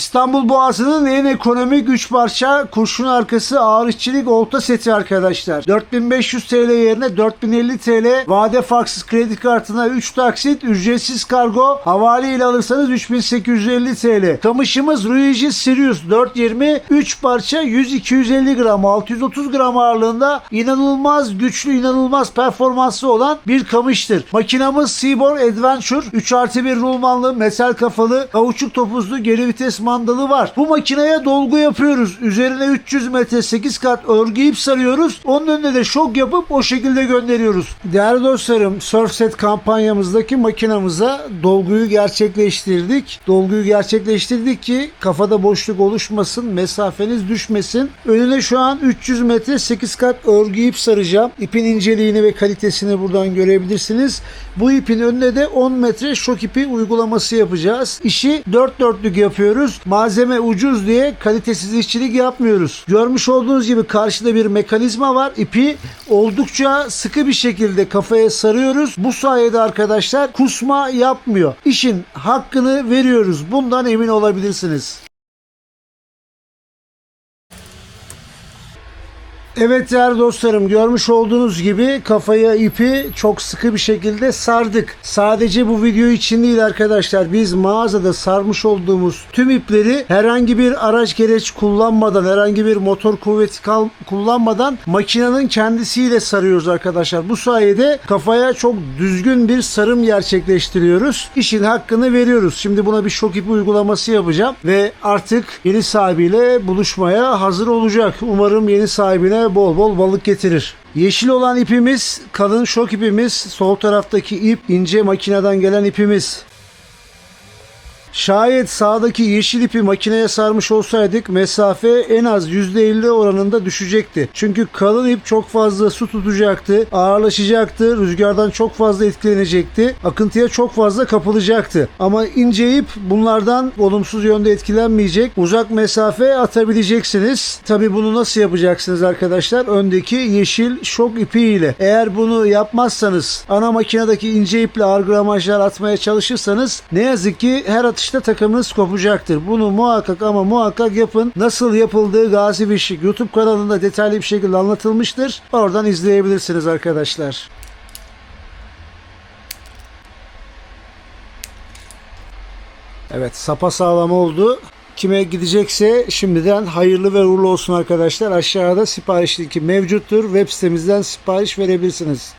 İstanbul Boğazı'nın en ekonomik 3 parça kurşun arkası ağır işçilik olta seti arkadaşlar. 4500 TL yerine 4050 TL vade farksız kredi kartına 3 taksit ücretsiz kargo havale ile alırsanız 3850 TL. Kamışımız Ruiji Sirius 420 3 parça 100-250 gram 630 gram ağırlığında inanılmaz güçlü inanılmaz performanslı olan bir kamıştır. Makinamız Seaborn Adventure 3 artı 1 rulmanlı metal kafalı kauçuk topuzlu geri vites mandalı var. Bu makineye dolgu yapıyoruz. Üzerine 300 metre 8 kat örgü ip sarıyoruz. Onun önüne de şok yapıp o şekilde gönderiyoruz. Değerli dostlarım Surfset kampanyamızdaki makinamıza dolguyu gerçekleştirdik. Dolguyu gerçekleştirdik ki kafada boşluk oluşmasın, mesafeniz düşmesin. Önüne şu an 300 metre 8 kat örgü ip saracağım. İpin inceliğini ve kalitesini buradan görebilirsiniz. Bu ipin önüne de 10 metre şok ipi uygulaması yapacağız. İşi dört dörtlük yapıyoruz. Malzeme ucuz diye kalitesiz işçilik yapmıyoruz. Görmüş olduğunuz gibi karşıda bir mekanizma var. İpi oldukça sıkı bir şekilde kafaya sarıyoruz. Bu sayede arkadaşlar kusma yapmıyor. İşin hakkını veriyoruz. Bundan emin olabilirsiniz. Evet değerli dostlarım görmüş olduğunuz gibi kafaya ipi çok sıkı bir şekilde sardık. Sadece bu video için değil arkadaşlar biz mağazada sarmış olduğumuz tüm ipleri herhangi bir araç gereç kullanmadan herhangi bir motor kuvveti kullanmadan makinenin kendisiyle sarıyoruz arkadaşlar. Bu sayede kafaya çok düzgün bir sarım gerçekleştiriyoruz. İşin hakkını veriyoruz. Şimdi buna bir şok ipi uygulaması yapacağım ve artık yeni sahibiyle buluşmaya hazır olacak. Umarım yeni sahibine bol bol balık getirir. Yeşil olan ipimiz kalın şok ipimiz. Sol taraftaki ip ince makineden gelen ipimiz. Şayet sağdaki yeşil ipi makineye sarmış olsaydık mesafe en az %50 oranında düşecekti. Çünkü kalın ip çok fazla su tutacaktı, ağırlaşacaktı, rüzgardan çok fazla etkilenecekti, akıntıya çok fazla kapılacaktı. Ama ince ip bunlardan olumsuz yönde etkilenmeyecek, uzak mesafe atabileceksiniz. Tabi bunu nasıl yapacaksınız arkadaşlar? Öndeki yeşil şok ipi ile. Eğer bunu yapmazsanız, ana makinedeki ince iple ağır gramajlar atmaya çalışırsanız ne yazık ki her atışta takımınız kopacaktır. Bunu muhakkak ama muhakkak yapın. Nasıl yapıldığı Gazi Fişik YouTube kanalında detaylı bir şekilde anlatılmıştır. Oradan izleyebilirsiniz arkadaşlar. Evet sapa sağlam oldu. Kime gidecekse şimdiden hayırlı ve uğurlu olsun arkadaşlar. Aşağıda sipariş linki mevcuttur. Web sitemizden sipariş verebilirsiniz.